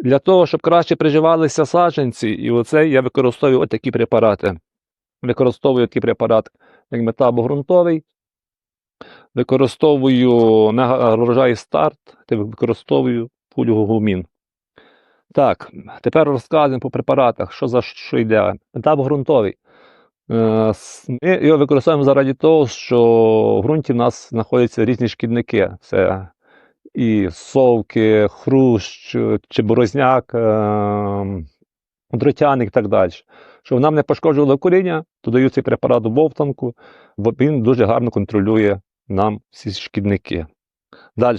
Для того, щоб краще приживалися саджанці, і оце я використовую от такі препарати. Використовую такий препарат, як метабогрунтовий. Використовую мега старт, та використовую фульгогумін. Так, тепер розказуємо по препаратах, що за що йде. Метабогрунтовий. Е, Ми його використовуємо заради того, що в ґрунті в нас знаходяться різні шкідники. Це і совки, хрущ, чи борозняк, е, дротяник і так далі. Щоб нам не пошкоджувало коріння, то даю цей препарат у бовтанку, бо він дуже гарно контролює нам всі шкідники. Далі.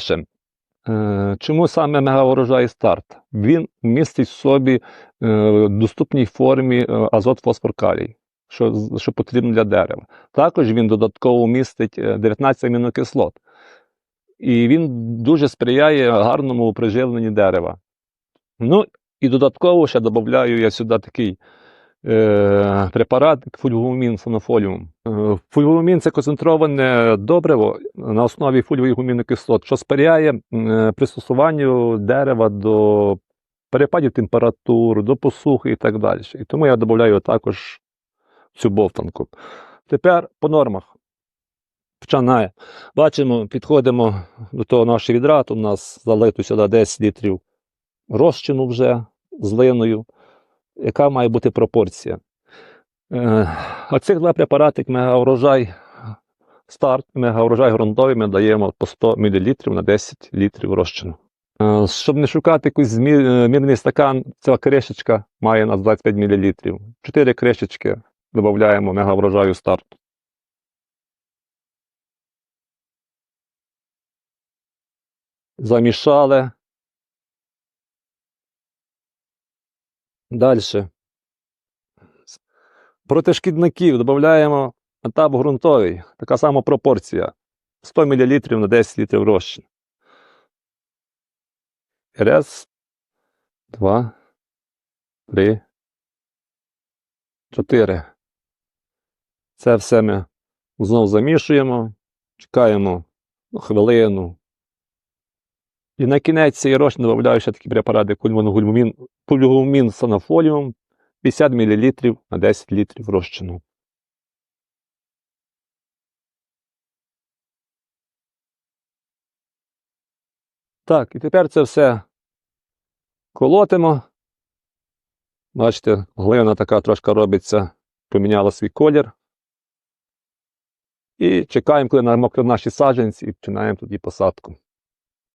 Е, Чому саме мегаворожай старт? Він містить в собі е, в доступній формі азот, фосфор, калій, що, що потрібно для дерева. Також він додатково містить е, 19 амінокислот. І він дуже сприяє гарному приживленню дерева. Ну і додатково ще додаю я сюди такий е, препарат фульгумін сонофоліум. Е, Фульгумін це концентроване добриво на основі фульвових гумінокислот, що сприяє е, пристосуванню дерева до перепадів температур, до посухи і так далі. І тому я додаю також цю бовтанку. Тепер по нормах. Починає. Бачимо, підходимо до того нашого відра. У нас залито сюди 10 літрів розчину вже з. Яка має бути пропорція? Е, оцих два препарати, мегаурожай старт, мегаурожай ґрунтовий, ми даємо по 100 мл на 10 літрів розчину. Е, щоб не шукати якийсь е, мірний стакан, ця кришечка має на 25 мл. Чотири кришечки додаємо мегаурожаю старт. Замішали. Далі. Проти шкідників додаємо етап ґрунтовий. Така сама пропорція. 100 мл на 10 літрів розчин. Раз, два, три, чотири. Це все ми знову замішуємо, чекаємо ну, хвилину. І на кінець цієї розчин додаю ще такі препарати, як пульмоногульмін, пульгумін санафоліум 50 мл на 10 літрів розчину. Так, і тепер це все колотимо. Бачите, глина така трошки робиться, поміняла свій колір. І чекаємо, коли намокнуть наші саджанці, і починаємо тоді посадку.